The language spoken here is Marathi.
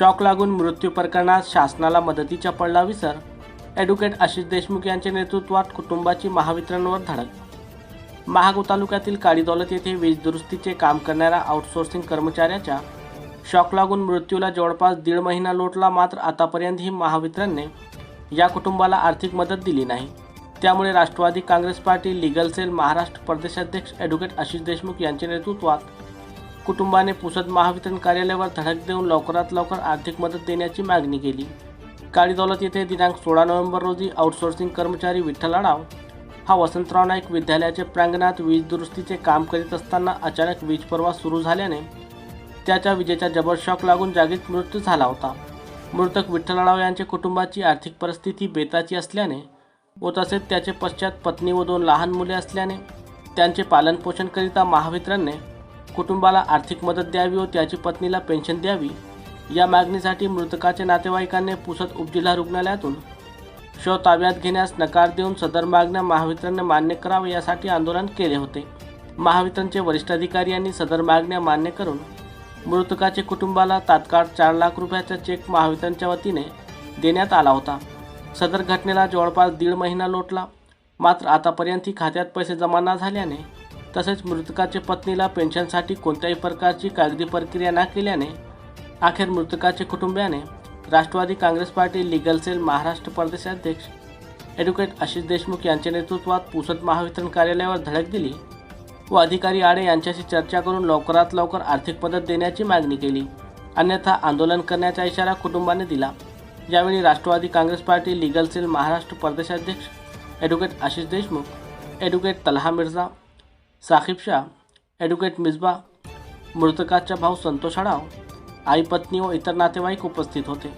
शॉक लागून मृत्यू प्रकरणात शासनाला मदतीचा पडला विसर ॲडव्होकेट आशिष देशमुख यांच्या नेतृत्वात कुटुंबाची महावितरणवर धडक. महागो तालुक्यातील काळीदौलत येथे वीज दुरुस्तीचे काम करणाऱ्या आउटसोर्सिंग कर्मचाऱ्याच्या शॉक लागून मृत्यूला जवळपास दीड महिना लोटला मात्र आतापर्यंतही महावितरणने या कुटुंबाला आर्थिक मदत दिली नाही. त्यामुळे Rashtrawadi Congress party legal cell Maharashtra प्रदेशाध्यक्ष ॲडव्होकेट आशिष देशमुख यांच्या नेतृत्वात कुटुंबाने पुसद महावितरण कार्यालयावर धडक देऊन लवकरात लवकर आर्थिक मदत देण्याची मागणी केली. काळी दौलत येथे दिनांक सोळा नोव्हेंबर रोजी आउटसोर्सिंग कर्मचारी विठ्ठल आडाव हा वसंतराव नाईक विद्यालयाच्या प्रांगणात वीज दुरुस्तीचे काम करीत असताना अचानक वीज प्रवाह सुरू झाल्याने त्याच्या विजेचा जबर शॉक लागून जागीच मृत्यू झाला होता. मृतक विठ्ठल आडाव यांच्या कुटुंबाची आर्थिक परिस्थिती बेताची असल्याने व तसेच त्याचे पश्चात पत्नी व दोन लहान मुले असल्याने त्यांचे पालनपोषण करिता महावितरणने कुटुंबाला आर्थिक मदत द्यावी व त्याची पत्नीला पेन्शन द्यावी या मागणीसाठी मृतकाच्या नातेवाईकांनी पुसद उपजिल्हा रुग्णालयातून शव ताब्यात घेण्यास नकार देऊन सदर मागण्या महावितरणने मान्य करावे यासाठी आंदोलन केले होते. महावितरणचे वरिष्ठ अधिकारी यांनी सदर मागण्या मान्य करून मृतकाचे कुटुंबाला तात्काळ चार लाख रुपयाचा चेक महावितरणच्या वतीने देण्यात आला होता. सदर घटनेला जवळपास दीड महिना लोटला. मात्र आतापर्यंत ही खात्यात पैसे जमा न झाल्याने तसेच मृतकाच्या पत्नीला पेन्शनसाठी कोणत्याही प्रकारची कागदी प्रक्रिया ना केल्याने अखेर मृतकाच्या कुटुंबियाने Rashtrawadi Congress party legal cell Maharashtra प्रदेशाध्यक्ष ॲडव्होकेट आशिष देशमुख यांच्या नेतृत्वात पुसद महावितरण कार्यालयावर धडक दिली व अधिकारी आडे यांच्याशी चर्चा करून लवकरात लवकर आर्थिक मदत देण्याची मागणी केली. अन्यथा आंदोलन करण्याचा इशारा कुटुंबाने दिला. यावेळी Rashtrawadi Congress party legal cell Maharashtra प्रदेशाध्यक्ष advocate Ashish Deshmukh advocate Talha Mirza Saqib Shah advocate Misba मृतकाचा भाऊ संतोष आडाव आई पत्नी व इतर नातेवाईक उपस्थित होते.